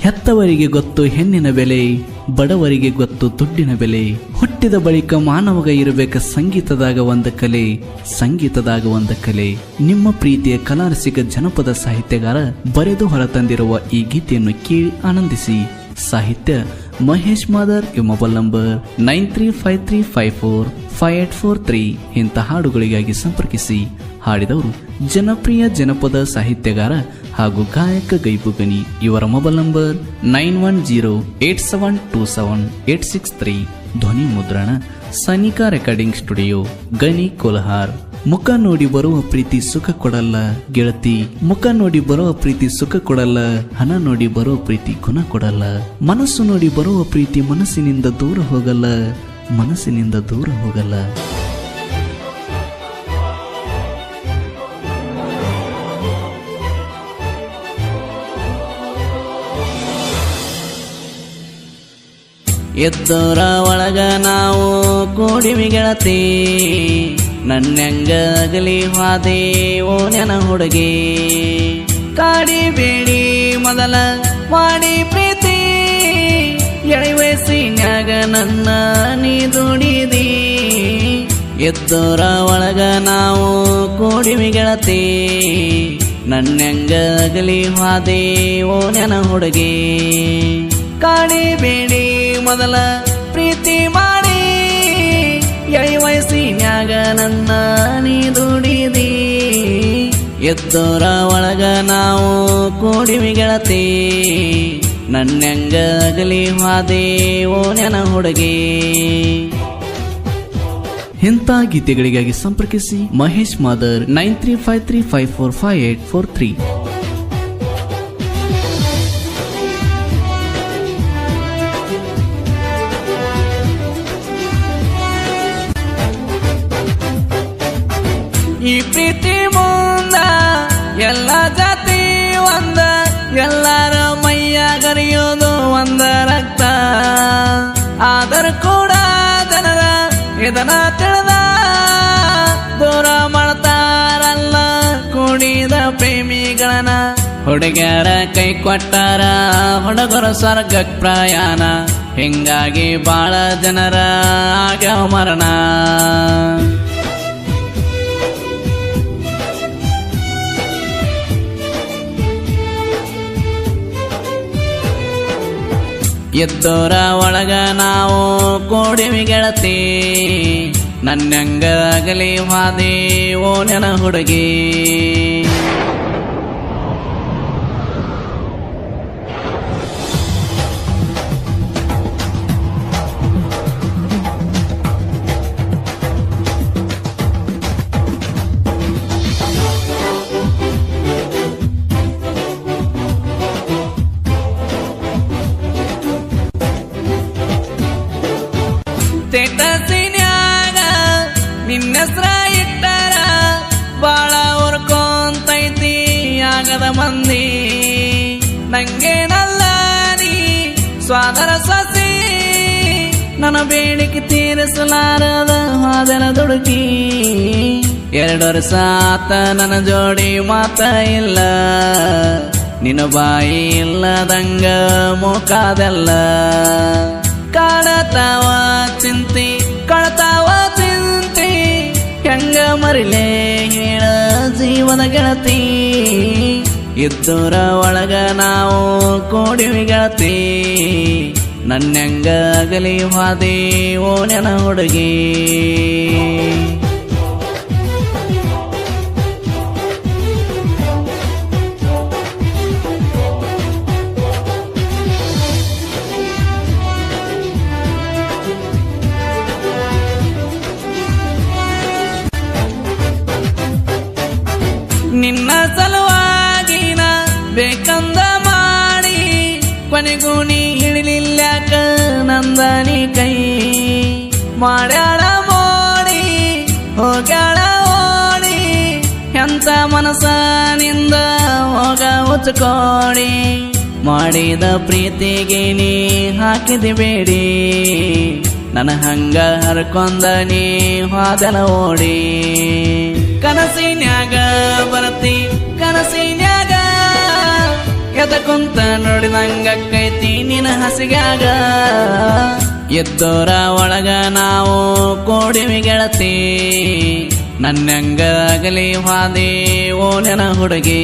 ಹೆತ್ತವರಿಗೆ ಗೊತ್ತು ಹೆಣ್ಣಿನ ಬೆಲೆ, ಬಡವರಿಗೆ ಗೊತ್ತು ದುಡ್ಡಿನ ಬೆಲೆ. ಹುಟ್ಟಿದ ಬಳಿಕ ಮಾನವಗ ಇರಬೇಕ ಸಂಗೀತದಾಗ ಒಂದ ಕಲೆ, ಸಂಗೀತದಾಗ ಒಂದ ಕಲೆ. ನಿಮ್ಮ ಪ್ರೀತಿಯ ಕಲಾರಸಿಕ ಜನಪದ ಸಾಹಿತ್ಯಗಾರ ಬರೆದು ಹೊರತಂದಿರುವ ಈ ಗೀತೆಯನ್ನು ಕೇಳಿ ಆನಂದಿಸಿ. ಸಾಹಿತ್ಯ ಮಹೇಶ್ ಮಾದರ್ ಈ mobile number nine three five three five four five eight four three ಇಂಥ ಹಾಡುಗಳಿಗಾಗಿ ಸಂಪರ್ಕಿಸಿ. ಹಾಡಿದವರು ಜನಪ್ರಿಯ ಜನಪದ ಸಾಹಿತ್ಯಗಾರ ಹಾಗೂ ಗಾಯಕ ಗೈಬುಗನಿ ಇವರ mobile number nine one zero eight seven two seven eight six three ಧ್ವನಿ ಮುದ್ರಣ ಸನಿಕಾ ರೆಕಾರ್ಡಿಂಗ್ ಸ್ಟುಡಿಯೋ ಗನಿ ಕೋಲ್ಹಾರ್ ಮುಖ ನೋಡಿ ಬರುವ ಪ್ರೀತಿ ಸುಖ ಕೊಡಲ್ಲ, ಗೆಳತಿ. ಮುಖ ನೋಡಿ ಬರುವ ಪ್ರೀತಿ ಸುಖ ಕೊಡಲ್ಲ, ಹಣ ನೋಡಿ ಬರುವ ಪ್ರೀತಿ ಗುಣ ಕೊಡಲ್ಲ. ಮನಸ್ಸು ನೋಡಿ ಬರುವ ಪ್ರೀತಿ ಮನಸ್ಸಿನಿಂದ ದೂರ ಹೋಗಲ್ಲ, ಮನಸ್ಸಿನಿಂದ ದೂರ ಹೋಗಲ್ಲ. ಎದ್ದೋರ ಒಳಗ ನಾವು ಕೂಡಿವಿ ಗೆಳತಿ. ನನ್ನಂಗ ಅಗಲಿ ಹಾದೆ ಓ ನೆನ ಹುಡುಗಿ. ಕಾಡಿ ಬೇಡಿ ಮೊದಲ ಮಾಡಿ ಪ್ರೀತಿ, ಎಳೆ ವಯಸ್ಸಿನ್ಯಾಗ ನನ್ನ ನೀ ದುಡಿದಿ. ಎದ್ದೋರ ಒಳಗ ನಾವು ಕೂಡಿವಿ ಗೆಳತಿ ನನ್ನಂಗ ಅಗಲಿ ಹಾದೆ ಓ ನೆನ ಹುಡುಗಿ. ಕಾಡಿ ಬೇಡಿ ಮೊದಲ ಪ್ರೀತಿ ಮಾಡಿ ವಯಸ್ಸಿನ್ಯಾಗ ನನ್ನ ನೀ ದುಡಿದಿ ಎದ್ದೋರ ಒಳಗ ನಾವು ಕೂಡಿವಿ ಗೆಳತಿ. ನನ್ನಂಗ ಅಗಲಿ ಓ ನೆನ ಹುಡುಗಿ. ಇಂಥ ಗೀತೆಗಳಿಗಾಗಿ ಸಂಪರ್ಕಿಸಿ Mahesh Madar nine three five three five four five eight four three. ಈ ಪ್ರೀತಿ ಮುಂದ, ಎಲ್ಲ ಜಾತಿ ಒಂದ, ಎಲ್ಲರ ಮೈಯ ಗರಿಯೋದು ಒಂದ ರಕ್ತ. ಆದರ ಕೂಡ ಜನರ ಇದನ್ನ ತಿಳಿದ, ದೂರ ಮಾಡ್ತಾರಲ್ಲ ಕುಣಿದ ಪ್ರೇಮಿಗಳನ್ನ. ಹುಡುಗ್ಯಾರ ಕೈ ಕೊಟ್ಟಾರ, ಹುಡುಗರ ಸ್ವರ್ಗ ಪ್ರಯಾಣ. ಹಿಂಗಾಗಿ ಬಾಳ ಜನರ ಆಗ ಮರಣ. ಎದ್ದೋರ ಒಳಗ ನಾವು ಕೂಡಿವಿ ಗೆಳತಿ. ನನ್ನಂಗಾಗಲಿ ಹಾದಿ ಓ ನೆನ ಹುಡುಗಿ. ಆಗದ ನಂಗೆ ನಂಗೇನಲ್ಲ ನೀ ಸ್ವಾದರ ಸಸಿ ನನ್ನ ಬೇಡಿಕೆ ತೀರಿಸಲಾರದ ಹಾದನ ದುಡುಕಿ. ಎರಡು ಆತ ನನ್ನ ಜೋಡಿ ಮಾತ ಇಲ್ಲ. ನಿನ್ನ ಬಾಯಿ ಇಲ್ಲದಂಗ ಮುಖದಲ್ಲ ಕಾಡತಾವ ಚಿಂತಿ, ಕಳತಾವ ಚಿಂತಿ. ಹೆಂಗ ಮರಿಲೇ ಹೇಳ ಜೀವನ ಗೆಳತಿ. ಇದ್ದೂರ ಒಳಗ ನಾವು ಕೋಡಿವಿ ಗೆಳತಿ ನನ್ನಂಗ ಅಗಲಿ ಓ ನೆನ ಹುಡುಗಿ. ಕೊನೆಗೂ ನೀ ಹಿಡಿಲಿಲ್ಯಾಕ ನಂದನಿ ಕೈ. ಮಾಡ್ಯಾಳ ಮೋಡಿ ಹೋಗ್ಯಾಳ ಓಡಿ, ಎಂತ ಮನಸ ನಿಂದ ಹೋಗ ಉಚ್ಕೋಡಿ. ಮಾಡಿದ ಪ್ರೀತಿಗೆ ನೀ ಹಾಕಿದಿ ಬೇಡಿ. ನನ್ನ ಹಂಗ ಹರ್ಕೊಂದ ನೀ ಹಾದನ ಓಡಿ. ಕನಸಿನ್ಯಾಗ ಬರತಿ, ಕನಸಿನ್ಯಾಗ ಎದ ಕುಂತ ನೋಡಿದಂಗಕ್ಕೈತಿ ನಿನ ಹಸಿಗ್ಯಾಗ ಎದ್ದೋರ ಒಳಗ ನಾವು ಕೋಡಿವಿ ಗೆಳತಿ. ನನ್ನಂಗಾಗಲಿ ಹಾದಿ ಓ ನೆನ ಹುಡುಗಿ.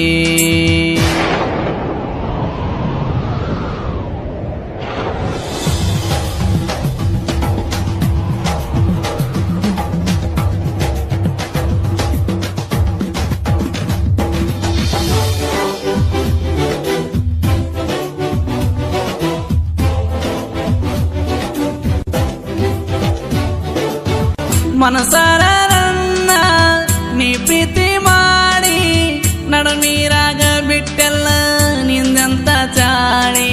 ಮನಸಾರ ನನ್ನ ನೀ ಪ್ರೀತಿ ಮಾಡಿ ನಡು ನೀರಾಗ ಬಿಟ್ಟೆಲ್ಲ ನಿಂದಂತ ಚಾಳಿ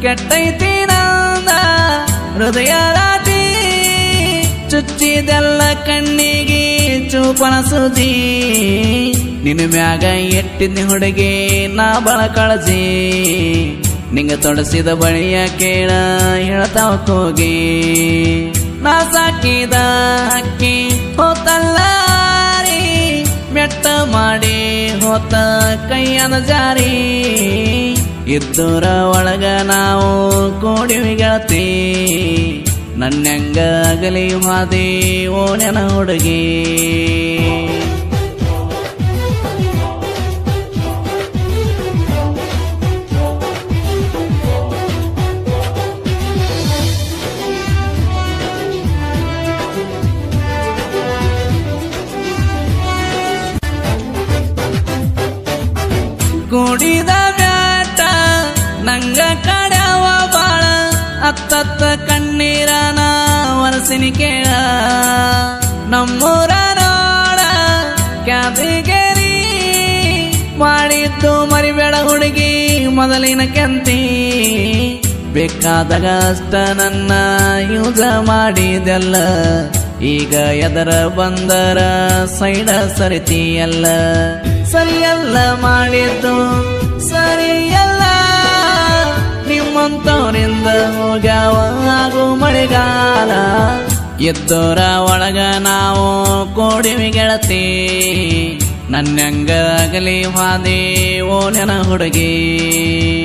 ಕೆಟ್ಟೈತಿ ನಂದ ಹೃದಯ ರಾತಿ, ಚುಚ್ಚಿದೆಲ್ಲ ಕಣ್ಣಿಗೆ ಚೂಪಣ ಸುದ್ದಿ ನಿನ್ನ ಮ್ಯಾಗ ಎಟ್ಟಿನ ಹುಡುಗಿ ನಾ ಬಳ ಕಳಜಿ ನಿಂಗ ತೊಡಸಿದ ಬಳಿಯ ಕೇಳ ಹೇಳ್ತಾವ ಕೋಗಿ ನಾ ಸಾಕಿದ ಅಕ್ಕಿ ಹೋತಲ್ಲಾರಿ ಮೆಟ್ಟ ಮಾಡಿ ಹೋತ ಕೈಯನ ಜಾರಿ. ಇದ್ದೂರ ಒಳಗ ನಾವು ಕೋಡಿವಿ ಗೆಳತಿ ನನ್ನಂಗ ಅಗಲಿ ಮಾದಿ ಓನೆನ ನೆನ ಹುಡುಗಿ. ಕೇಳ. ನಮ್ಮೂರ ನೋಡ ಕ್ಯಾಬಿಗೇರಿ ಮಾಡಿದ್ದು ಮರಿಬೇಡ ಹುಡುಗಿ ಮೊದಲಿನ ಕೆಂತಿ. ಬೇಕಾದಾಗ ಅಷ್ಟ ನನ್ನ ಯೂಸ ಮಾಡಿದೆಲ್ಲ. ಈಗ ಎದರ ಬಂದರ ಸೈಡ ಸರಿತಿಯಲ್ಲ. ಸರಿಯಲ್ಲ ಮಾಡಿದ್ದು, ಸರಿಯಲ್ಲ. ನಿಮ್ಮಂತವರಿಂದ ಹೋಗ್ಯಾವ ಹಾಗೂ ಮಳೆಗಾಲ. ಎದ್ದೋರ ಒಳಗ ನಾವು ಕೋಡಿವಿ ಗೆಳತಿ. ನನ್ನಂಗಾಗಲಿ ಹಾದಿ ಓ ನೆನ ಹುಡುಗಿ.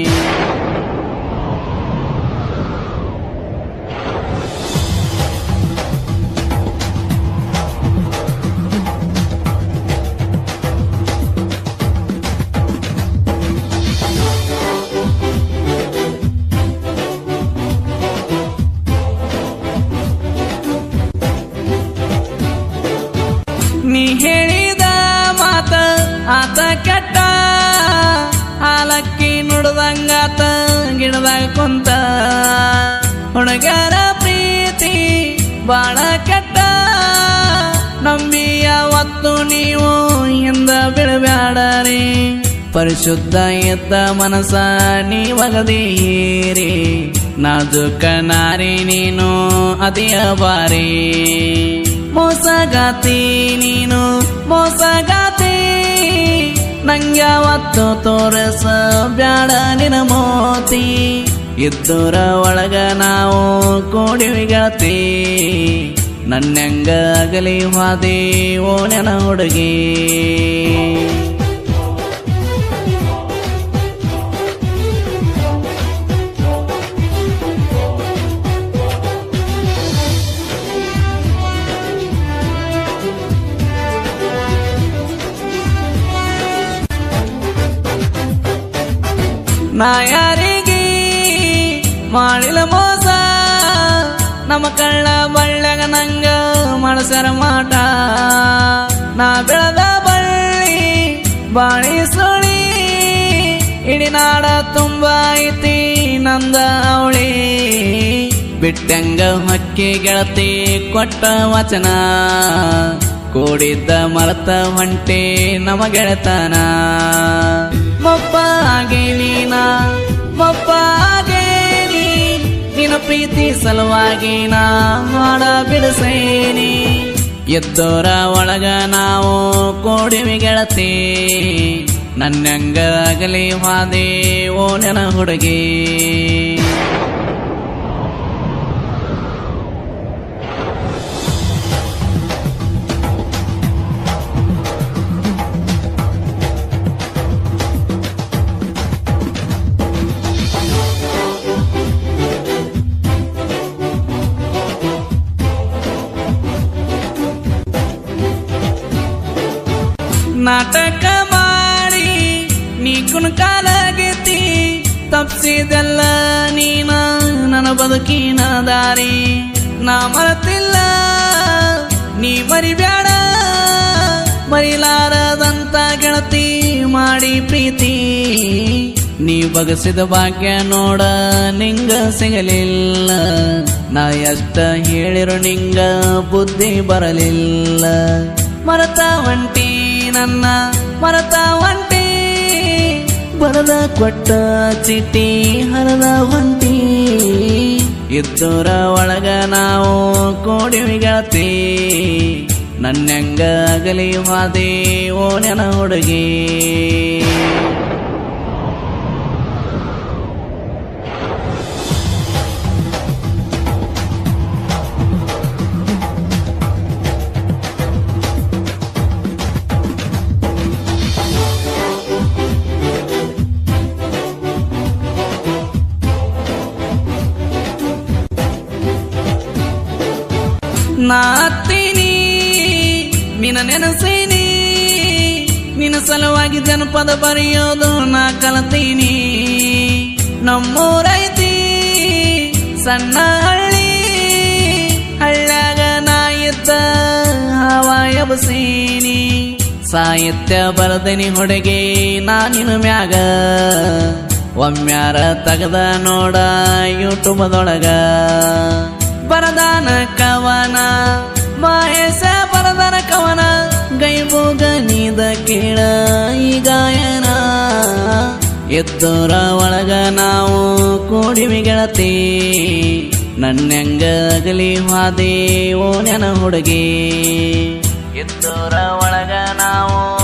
ಕುಂತ ಹುಣಗಾರ ಪ್ರೀತಿ ಬಾಳ ಕೆಟ್ಟ. ನಂಬಿ ಯಾವತ್ತು ನೀವು ಹಿಂದ ಬಿಡಬ್ಯಾಡರಿ. ಪರಿಶುದ್ಧ ಎದ್ದ ಮನಸ ನೀವಗದೀರಿ ನಾಜುಕ ನಾರಿ ನೀನು ಅದಿಯ ಬಾರಿ. ಮೋಸಗಾತಿ ನೀನು ಮೋಸಗಾತಿ. ನಂಗ್ಯಾವತ್ತು ತೋರಸ ಬ್ಯಾಡ ನಿನ ಮೋತಿ. ಇದ್ದೂರ ಒಳಗ ನಾವು ಕೋಡಿವಿ ಗೆಳತಿ ನನ್ನಂಗ ಅಗಲಿ ನೆನ ಹುಡುಗಿ. ನಾ ಯಾರಿಗೆ ಮಾಡಿಲ್ಲ ಮೋಸ. ನಮ್ಮ ಕಳ್ಳ ಬಳ್ಳಗ ನಂಗ ಮಳಸರ ಮಾಟ. ನಾ ಬೆಳದ ಬಳ್ಳಿ ಬಾಳಿ ಸುಳಿ. ಇಡೀ ನಾಡ ತುಂಬ ಐತಿ ನಂದ ಅವಳಿ. ಬಿಟ್ಟಂಗ ಮಕ್ಕಿ ಗೆಳತಿ ಕೊಟ್ಟ ವಚನ. ಕೂಡಿದ್ದ ಮರತ ಹೊಂಟೆ ನಮ್ಮ ಗೆಳತನ. ಮಪ್ಪ ನೀನ ಮಪ್ಪ ನಿನ್ನ ಪ್ರೀತಿ ಸಲುವಾಗಿ ನಾ ಹಾಡ ಬಿಡಿಸೇನಿ. ಎದ್ದೋರ ಒಳಗ ನಾವು ಕೋಡಿವಿ ಗೆಳತಿ. ನನ್ನಂಗಾಗಲಿ ಓ ನೆನ ಹುಡುಗಿ. ತಪ್ಸಿದೆಲ್ಲ ನೀನ? ನನ್ನ ಬದುಕಿನ ದಾರಿ ನಾ ಮರತಿಲ್ಲ. ನೀ ಮರಿಬೇಡ ಮರಿಲಾರದಂತ ಗೆಳತಿ ಮಾಡಿ ಪ್ರೀತಿ. ನೀ ಬಗಸಿದ ಭಾಗ್ಯ ನೋಡ ನಿಂಗ ಸಿಗಲಿಲ್ಲ. ನಾ ಎಷ್ಟ ಹೇಳಿರು ನಿಂಗ ಬುದ್ಧಿ ಬರಲಿಲ್ಲ. ಮರತ ಒಂಟಿ ನನ್ನ, ಮರತ ಹೊಂಟಿ ಬರದ ಕೊಟ್ಟ ಚಿಟ್ಟಿ ಹರದ ಹೊಂಟಿ ಇದ್ದೂರ ಒಳಗ ನಾವು ಕೋಡಿವಿಗತಿ ನನ್ನಂಗ ಅಗಲಿ ಮಾದೇ ಓ ನೆನ ಹುಡುಗಿ. ನೆನಸೀನಿ ನಿನ್ನ ಸಲುವಾಗಿ ಜನಪದ ಬರೆಯೋದು ನಾ ಕಲತೀನಿ. ನಮ್ಮೂರೈತಿ ಸಣ್ಣ ಹಳ್ಳಿ ಹಳ್ಳಾಗ ನಾ ಇದ್ದ ಹವಾ ಎಬಸೀನಿ ಸಾಹಿತ್ಯ ಬರದನಿ ಹೊಡೆಗೆ ನಾ ನಿನ್ನ ಮ್ಯಾಗ. ಒಮ್ಮ್ಯಾರ ತಗದ ನೋಡ ಯೂಟ್ಯೂಬದೊಳಗ. ಬರದಾನ ಕವನ, ಮಹೇಶ ಬರದಾನ ಕವನ. ಗೈಬೋಗ ನೀದ ಕೇಳ ಈ ಗಾಯನ. ಎದ್ದೋರ ಒಳಗ ನಾವು ಕೂಡಿವಿ ಗೆಳತಿ. ನನ್ನಂಗಲಿ ಮಾದೇ ಓ ನೆನ ಹುಡುಗಿ. ಎದ್ದೋರ ಒಳಗ ನಾವು